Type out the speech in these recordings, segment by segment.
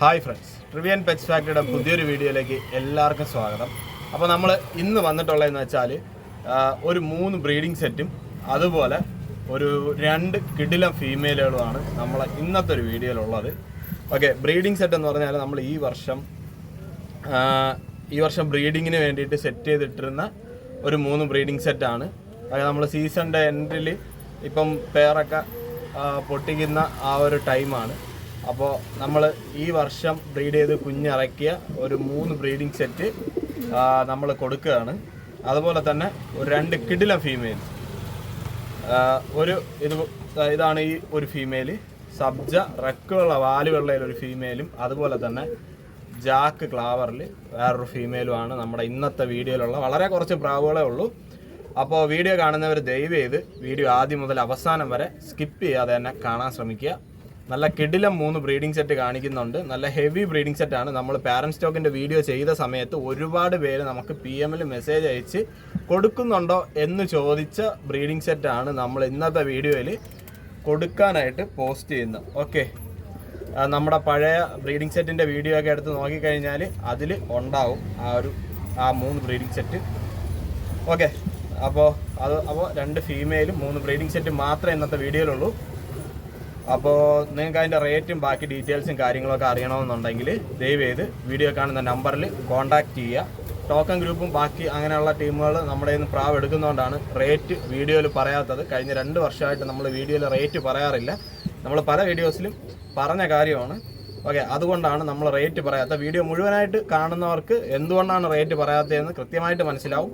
Hi friends. ട്രിവിയൻ pets ഫാക്ടറിയുടെ പുതിയൊരു വീഡിയോയിലേക്ക് എല്ലാവർക്കും സ്വാഗതം. അപ്പോൾ നമ്മൾ ഇന്ന് വന്നിട്ടുള്ളതെന്ന് വെച്ചാൽ ഒരു മൂന്ന് ബ്രീഡിംഗ് സെറ്റും അതുപോലെ ഒരു രണ്ട് കിടിലം ഫീമെയിലുകളുമാണ് നമ്മൾ ഇന്നത്തെ ഒരു വീഡിയോയിലുള്ളത്. ഓക്കെ ബ്രീഡിംഗ് സെറ്റ് എന്ന് പറഞ്ഞാൽ നമ്മൾ ഈ വർഷം ഈ വർഷം ബ്രീഡിങ്ങിന് വേണ്ടിയിട്ട് സെറ്റ് ചെയ്തിട്ടിരുന്ന ഒരു മൂന്ന് ബ്രീഡിംഗ് സെറ്റാണ്. അതായത് നമ്മൾ സീസണിന്റെ എൻഡിൽ ഇപ്പം പേരൊക്കെ ആ, പൊട്ടിക്കുന്ന ആ ഒരു ടൈമാണ്. അപ്പോൾ നമ്മൾ ഈ വർഷം ബ്രീഡ് ചെയ്ത് കുഞ്ഞിറക്കിയ ഒരു മൂന്ന് ബ്രീഡിംഗ് സെറ്റ് നമ്മൾ കൊടുക്കുകയാണ്. അതുപോലെ തന്നെ ഒരു രണ്ട് കിഡില ഫീമെയിൽ ഒരു ഇത് ഇതാണ് ഈ ഒരു ഫീമെയിൽ സബ്ജ റക്കുള്ള വാലുവെള്ളയിൽ ഒരു ഫീമെയിലും അതുപോലെ തന്നെ ജാക്ക് ക്ലാവറിൽ വേറൊരു ഫീമെയിലുമാണ് നമ്മുടെ ഇന്നത്തെ വീഡിയോയിലുള്ള. വളരെ കുറച്ച് പ്രാവുകളേ ഉള്ളൂ. അപ്പോൾ വീഡിയോ കാണുന്നവർ ദയവ് ചെയ്ത് വീഡിയോ ആദ്യം മുതൽ അവസാനം വരെ സ്കിപ്പ് ചെയ്യാതെ തന്നെ കാണാൻ ശ്രമിക്കുക. നല്ല കിടിലം മൂന്ന് ബ്രീഡിംഗ് സെറ്റ് കാണിക്കുന്നുണ്ട്. നല്ല ഹെവി ബ്രീഡിംഗ് സെറ്റാണ് നമ്മൾ പാരന്റ് സ്റ്റോക്കിന്റെ വീഡിയോ ചെയ്ത സമയത്ത് ഒരുപാട് പേര് നമുക്ക് പി എമ്മിൽ മെസ്സേജ് അയച്ച് കൊടുക്കുന്നുണ്ടോ എന്ന് ചോദിച്ച ബ്രീഡിംഗ് സെറ്റാണ് നമ്മൾ ഇന്നത്തെ വീഡിയോയിൽ കൊടുക്കാനായിട്ട് പോസ്റ്റ് ചെയ്യുന്നത്. ഓക്കെ നമ്മുടെ പഴയ ബ്രീഡിംഗ് സെറ്റിന്റെ വീഡിയോ ഒക്കെ എടുത്ത് നോക്കിക്കഴിഞ്ഞാൽ അതിൽ ഉണ്ടാവും ആ ഒരു ആ മൂന്ന് ബ്രീഡിംഗ് സെറ്റ് ഓക്കെ അപ്പോൾ അത് അപ്പോൾ രണ്ട് ഫീമെയിലും മൂന്ന് ബ്രീഡിംഗ് സെറ്റ് മാത്രമേ ഇന്നത്തെ വീഡിയോയിലുള്ളൂ. അപ്പോൾ നിങ്ങൾക്ക് അതിന്റെ റേറ്റും ബാക്കി ഡീറ്റെയിൽസും കാര്യങ്ങളൊക്കെ അറിയണമെന്നുണ്ടെങ്കിൽ ദയവ് ചെയ്ത് വീഡിയോ കാണുന്ന നമ്പറിൽ കോൺടാക്റ്റ് ചെയ്യുക. ടോക്കൺ ഗ്രൂപ്പും ബാക്കി അങ്ങനെയുള്ള ടീമുകൾ നമ്മുടെ നിന്ന് പ്രാവ് എടുക്കുന്നതുകൊണ്ടാണ് റേറ്റ് വീഡിയോയിൽ പറയാത്തത്. കഴിഞ്ഞ രണ്ട് വർഷമായിട്ട് നമ്മൾ വീഡിയോയിൽ റേറ്റ് പറയാറില്ല. നമ്മൾ പല വീഡിയോസിലും പറഞ്ഞ കാര്യമാണ്. ഓക്കെ അതുകൊണ്ടാണ് നമ്മൾ റേറ്റ് പറയാത്ത വീഡിയോ മുഴുവനായിട്ട് കാണുന്നവർക്ക് എന്തുകൊണ്ടാണ് റേറ്റ് പറയാത്തതെന്ന് കൃത്യമായിട്ട് മനസ്സിലാവും.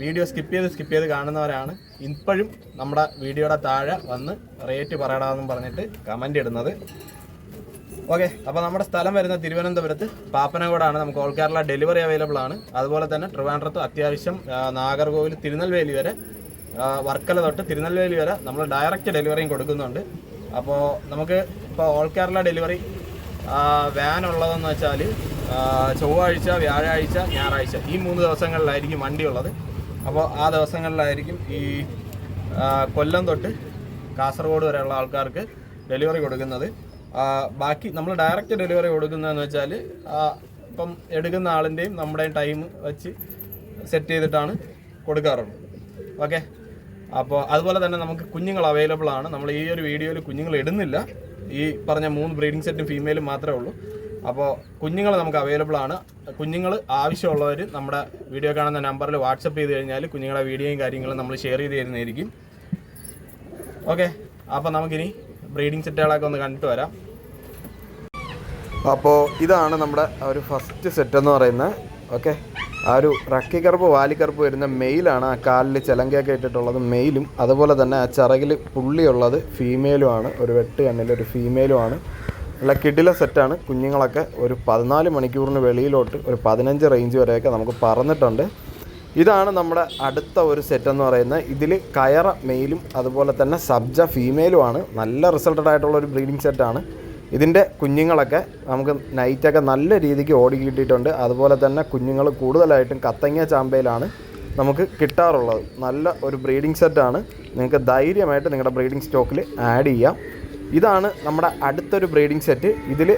വീഡിയോ സ്കിപ്പ് ചെയ്ത് സ്കിപ്പ് ചെയ്ത് കാണുന്നവരാണ് ഇപ്പോഴും നമ്മുടെ വീഡിയോയുടെ താഴെ വന്ന് റേറ്റ് പറയണമെന്നും പറഞ്ഞിട്ട് കമന്റ് ഇടുന്നത്. ഓക്കെ അപ്പോൾ നമ്മുടെ സ്ഥലം വരുന്ന തിരുവനന്തപുരത്ത്. പാപ്പനകോടാണ് നമുക്ക് ഓൾ കേരള ഡെലിവറി അവൈലബിൾ ആണ്. അതുപോലെ തന്നെ ട്രിവാൻഡ്രത്ത് അത്യാവശ്യം നാഗർകോവിൽ തിരുനെൽവേലി വരെ വർക്കല തൊട്ട് തിരുനെൽവേലി വരെ നമ്മൾ ഡയറക്റ്റ് ഡെലിവറിയും കൊടുക്കുന്നുണ്ട്. അപ്പോൾ നമുക്ക് ഇപ്പോൾ ഓൾ കേരള ഡെലിവറി വാൻ ഉള്ളതെന്ന് വെച്ചാൽ ചൊവ്വാഴ്ച വ്യാഴാഴ്ച ഞായറാഴ്ച ഈ മൂന്ന് ദിവസങ്ങളിലായിരിക്കും വണ്ടി ഉള്ളത് അപ്പോൾ ആ ദിവസങ്ങളിലായിരിക്കും ഈ കൊല്ലം തൊട്ട് കാസർഗോഡ് വരെയുള്ള ആൾക്കാർക്ക് ഡെലിവറി കൊടുക്കുന്നത്. ബാക്കി നമ്മൾ ഡയറക്റ്റ് ഡെലിവറി കൊടുക്കുന്നതെന്ന് വെച്ചാൽ ഇപ്പം എടുക്കുന്ന ആളിന്റെയും നമ്മുടെയും ടൈം വെച്ച് സെറ്റ് ചെയ്തിട്ടാണ് കൊടുക്കാറുള്ളത്. ഓക്കെ അപ്പോൾ അതുപോലെ തന്നെ നമുക്ക് കുഞ്ഞുങ്ങൾ അവൈലബിൾ ആണ്. നമ്മൾ ഈ ഒരു വീഡിയോയിൽ കുഞ്ഞുങ്ങൾ ഇടുന്നില്ല. ഈ പറഞ്ഞ മൂന്ന് ബ്രീഡിംഗ് സെറ്റും ഫീമെയിലും മാത്രമേ ഉള്ളൂ. അപ്പോൾ കുഞ്ഞുങ്ങൾ നമുക്ക് അവൈലബിൾ ആണ്. കുഞ്ഞുങ്ങൾ ആവശ്യമുള്ളവർ നമ്മുടെ വീഡിയോ കാണുന്ന നമ്പറിൽ വാട്സപ്പ് ചെയ്ത് കഴിഞ്ഞാൽ കുഞ്ഞുങ്ങളുടെ വീഡിയോയും കാര്യങ്ങളും നമ്മൾ ഷെയർ ചെയ്ത് തരുന്നതായിരിക്കും. ഓക്കെ അപ്പോൾ നമുക്കിനി ബ്രീഡിംഗ് സെറ്റുകളൊക്കെ ഒന്ന് കണ്ടിട്ട് വരാം. അപ്പോൾ ഇതാണ് നമ്മുടെ ഒരു ഫസ്റ്റ് സെറ്റ് എന്ന് പറയുന്നത്. ഓക്കെ ആ ഒരു റക്കിക്കറുപ്പ് വാലിക്കറുപ്പ് വരുന്ന മെയിലാണ് ആ കാലിൽ ചിലങ്കയൊക്കെ ഇട്ടിട്ടുള്ളത് മെയിലും. അതുപോലെ തന്നെ ആ ചിറകിൽ പുള്ളിയുള്ളത് ഫീമെയിലുമാണ്. ഒരു വെട്ട് കണ്ണിൽ ഒരു ഫീമെയിലുമാണ്. നല്ല കിടില സെറ്റാണ്. കുഞ്ഞുങ്ങളൊക്കെ ഒരു പതിനാല് മണിക്കൂറിന് വെളിയിലോട്ട് ഒരു പതിനഞ്ച് റേഞ്ച് വരെയൊക്കെ നമുക്ക് പറന്നിട്ടുണ്ട്. ഇതാണ് നമ്മുടെ അടുത്ത ഒരു സെറ്റ് എന്ന് പറയുന്നത്. ഇതിൽ കയറ മെയിലും അതുപോലെ തന്നെ സബ്ജ ഫീമെയിലുമാണ്. നല്ല റിസൾട്ടഡ് ആയിട്ടുള്ള ഒരു ബ്രീഡിംഗ് സെറ്റാണ് ഇതിന്റെ കുഞ്ഞുങ്ങളൊക്കെ നമുക്ക് നൈറ്റൊക്കെ നല്ല രീതിക്ക് ഓടി കിട്ടിയിട്ടുണ്ട്. അതുപോലെ തന്നെ കുഞ്ഞുങ്ങൾ കൂടുതലായിട്ടും കത്തങ്ങ ചാമ്പയിലാണ് നമുക്ക് കിട്ടാറുള്ളത്. നല്ല ഒരു ബ്രീഡിംഗ് സെറ്റാണ് നിങ്ങൾക്ക് ധൈര്യമായിട്ട് നിങ്ങളുടെ ബ്രീഡിംഗ് സ്റ്റോക്കിൽ ആഡ് ചെയ്യാം. ഇതാണ് നമ്മുടെ അടുത്തൊരു ബ്രീഡിംഗ് സെറ്റ് ഇതിൽ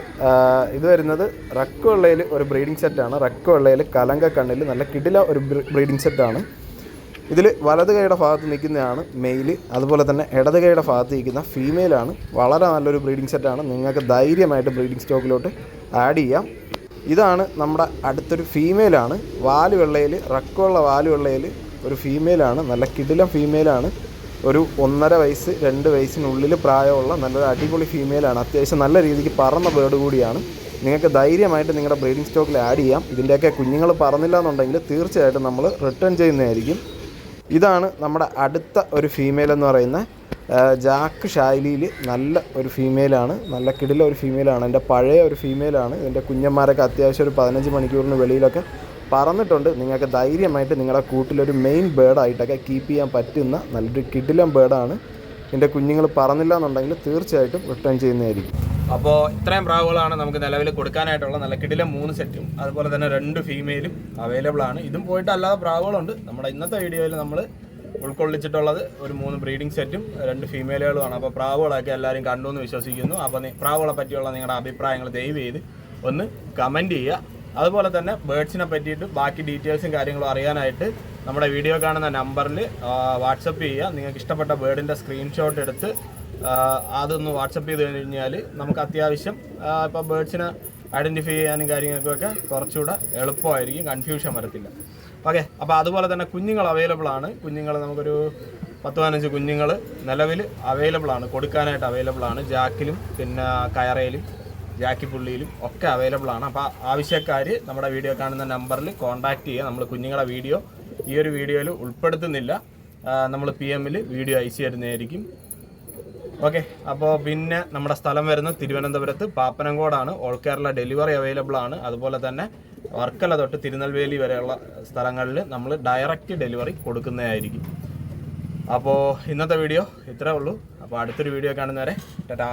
ഇത് വരുന്നത് റക്ക് വെള്ളയിൽ ഒരു ബ്രീഡിംഗ് സെറ്റാണ് റക്ക് വെള്ളയിൽ കലങ്ക കണ്ണിൽ നല്ല കിടില ഒരു ബ്രീഡിംഗ് സെറ്റാണ് ഇതിൽ വലത് കൈയുടെ ഭാഗത്ത് നിൽക്കുന്നതാണ് മെയിൽ അതുപോലെ തന്നെ ഇടത് കൈയുടെ ഭാഗത്ത് നിൽക്കുന്ന ഫീമെയിലാണ് വളരെ നല്ലൊരു ബ്രീഡിംഗ് സെറ്റാണ് നിങ്ങൾക്ക് ധൈര്യമായിട്ട് ബ്രീഡിംഗ് സ്റ്റോക്കിലോട്ട് ആഡ് ചെയ്യാം. ഇതാണ് നമ്മുടെ അടുത്തൊരു ഫീമെയിലാണ് വാൽ വെള്ളയിൽ റക്കുള്ള വാൽ വെള്ളയിൽ ഒരു ഫീമെയിലാണ് നല്ല കിടിലം ഫീമെയിലാണ് ഒരു ഒന്നര വയസ്സ് രണ്ട് വയസ്സിനുള്ളിൽ പ്രായമുള്ള നല്ലൊരു അടിപൊളി ഫീമെയിലാണ് അത്യാവശ്യം നല്ല രീതിക്ക് പറന്ന ബേർഡ് കൂടിയാണ്. നിങ്ങൾക്ക് ധൈര്യമായിട്ട് നിങ്ങളുടെ ബ്രീഡിംഗ് സ്റ്റോക്കിൽ ആഡ് ചെയ്യാം. ഇതിന്റെയൊക്കെ കുഞ്ഞുങ്ങൾ പറന്നില്ല എന്നുണ്ടെങ്കിൽ തീർച്ചയായിട്ടും നമ്മൾ റിട്ടേൺ ചെയ്യുന്നതായിരിക്കും. ഇതാണ് നമ്മുടെ അടുത്ത ഒരു ഫീമെയിൽ എന്ന് പറയുന്ന ജാക്ക് ശൈലിയിൽ നല്ല ഒരു ഫീമെയിലാണ് നല്ല കിടില ഒരു ഫീമെയിലാണ് എന്റെ പഴയ ഒരു ഫീമെയിലാണ് ഇതിന്റെ കുഞ്ഞന്മാരൊക്കെ അത്യാവശ്യം ഒരു പതിനഞ്ച് മണിക്കൂറിന് വെളിയിലൊക്കെ പറന്നിട്ടുണ്ട്. നിങ്ങൾക്ക് ധൈര്യമായിട്ട് നിങ്ങളുടെ കൂട്ടിലൊരു മെയിൻ ബേർഡായിട്ടൊക്കെ കീപ്പ് ചെയ്യാൻ പറ്റുന്ന നല്ലൊരു കിടിലം ബേർഡാണ് എന്റെ കുഞ്ഞുങ്ങൾ പറന്നില്ല എന്നുണ്ടെങ്കിൽ തീർച്ചയായിട്ടും റിട്ടേൺ ചെയ്യുന്നതായിരിക്കും. അപ്പോൾ ഇത്രയും പ്രാവുകളാണ് നമുക്ക് നിലവിൽ കൊടുക്കാനായിട്ടുള്ള. നല്ല കിടിലം മൂന്ന് സെറ്റും. അതുപോലെ തന്നെ രണ്ട് ഫീമെയിലും അവൈലബിൾ ആണ്. ഇതും പോയിട്ട് അല്ലാതെ പ്രാവുകളുണ്ട്. നമ്മുടെ ഇന്നത്തെ വീഡിയോയിൽ നമ്മൾ ഉൾക്കൊള്ളിച്ചിട്ടുള്ളത് ഒരു മൂന്ന് ബ്രീഡിംഗ് സെറ്റും രണ്ട് ഫീമെയിലുകളുമാണ് അപ്പോൾ പ്രാവുകളൊക്കെ എല്ലാവരും കണ്ടു എന്ന് വിശ്വസിക്കുന്നു. അപ്പോൾ പ്രാവുകളെ പറ്റിയുള്ള നിങ്ങളുടെ അഭിപ്രായങ്ങൾ ദയവ് ചെയ്ത് ഒന്ന് കമന്റ് ചെയ്യുക. അതുപോലെ തന്നെ ബേഡ്സിനെ പറ്റിയിട്ട് ബാക്കി ഡീറ്റെയിൽസും കാര്യങ്ങളും അറിയാനായിട്ട് നമ്മുടെ വീഡിയോ കാണുന്ന നമ്പറിൽ വാട്സപ്പ് ചെയ്യുക. നിങ്ങൾക്ക് ഇഷ്ടപ്പെട്ട ബേഡിന്റെ സ്ക്രീൻഷോട്ട് എടുത്ത് അതൊന്ന് വാട്സപ്പ് ചെയ്ത് കഴിഞ്ഞാൽ നമുക്ക് അത്യാവശ്യം ഇപ്പോൾ ബേഡ്സിനെ ഐഡന്റിഫൈ ചെയ്യാനും കാര്യങ്ങൾക്കൊക്കെ കുറച്ചുകൂടെ എളുപ്പമായിരിക്കും കൺഫ്യൂഷൻ വരത്തില്ല. ഓക്കെ അപ്പോൾ അതുപോലെ തന്നെ കുഞ്ഞുങ്ങൾ അവൈലബിൾ ആണ്. കുഞ്ഞുങ്ങൾ നമുക്കൊരു പത്ത് പതിനഞ്ച് കുഞ്ഞുങ്ങൾ നിലവിൽ അവൈലബിൾ ആണ് കൊടുക്കാനായിട്ട് അവൈലബിൾ ആണ്. ജാക്കിലും പിന്നെ കയറയിലും ജാക്കി പുള്ളിയിലും ഒക്കെ അവൈലബിൾ ആണ്. അപ്പോൾ ആവശ്യക്കാർ നമ്മുടെ വീഡിയോ കാണുന്ന നമ്പറിൽ കോൺടാക്റ്റ് ചെയ്യുക. നമ്മൾ കുഞ്ഞുങ്ങളെ വീഡിയോ ഈ ഒരു വീഡിയോയിൽ ഉൾപ്പെടുത്തുന്നില്ല. നമ്മൾ പി എമ്മിൽ വീഡിയോ അയച്ചു തരുന്നതായിരിക്കും. ഓക്കെ അപ്പോൾ പിന്നെ നമ്മുടെ സ്ഥലം വരുന്നത് തിരുവനന്തപുരത്ത് പാപ്പനംകോടാണ്. ഓൾ കേരള ഡെലിവറി അവൈലബിൾ ആണ്. അതുപോലെ തന്നെ വർക്കല തൊട്ട് തിരുനെൽവേലി വരെയുള്ള സ്ഥലങ്ങളിൽ നമ്മൾ ഡയറക്റ്റ് ഡെലിവറി കൊടുക്കുന്നതായിരിക്കും. അപ്പോൾ ഇന്നത്തെ വീഡിയോ ഇത്രേ ഉള്ളൂ. അപ്പോൾ അടുത്തൊരു വീഡിയോ കാണുന്നവരെ ടാറ്റാ.